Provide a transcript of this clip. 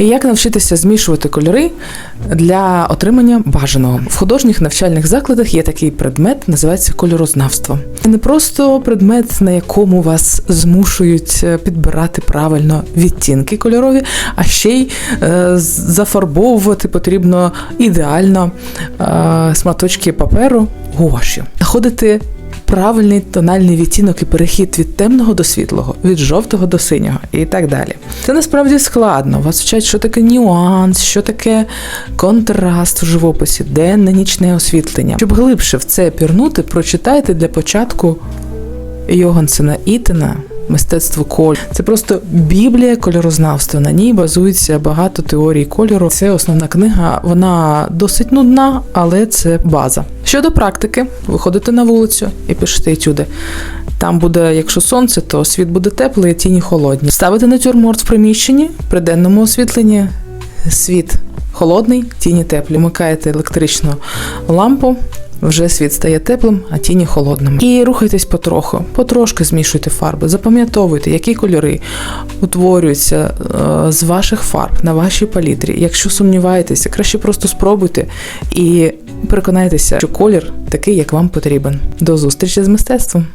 І як навчитися змішувати кольори для отримання бажаного. В художніх навчальних закладах є такий предмет, називається кольорознавство. Це не просто предмет, на якому вас змушують е, підбирати правильно відтінки кольорові, а ще й е, зафарбовувати потрібно ідеально е, сматочки паперу гуашю. Знаходити правильний тональний відтінок і перехід від темного до світлого, від жовтого до синього і так далі. Це насправді складно. Вас вчать, що таке нюанс, що таке контраст в живописі, денне нічне освітлення. Щоб глибше в це пірнути, прочитайте для початку Йогансена Ітена. Мистецтво кольору. Це просто біблія кольорознавства. На ній базується багато теорій кольору. Це основна книга. Вона досить нудна, але це база. Щодо практики, виходите на вулицю і пишете етюди. Там буде, якщо сонце, то світ буде теплий, а тіні холодні. Ставите натюрморт в приміщенні при денному освітленні. Світ холодний, тіні теплі. Вмикаєте електричну лампу. Вже світ стає теплим, а тіні холодними. І рухайтесь потроху, потрошки змішуйте фарби, запам'ятовуйте, які кольори утворюються е, з ваших фарб на вашій палітрі. Якщо сумніваєтеся, краще просто спробуйте і переконайтеся, що колір такий, як вам потрібен. До зустрічі з мистецтвом!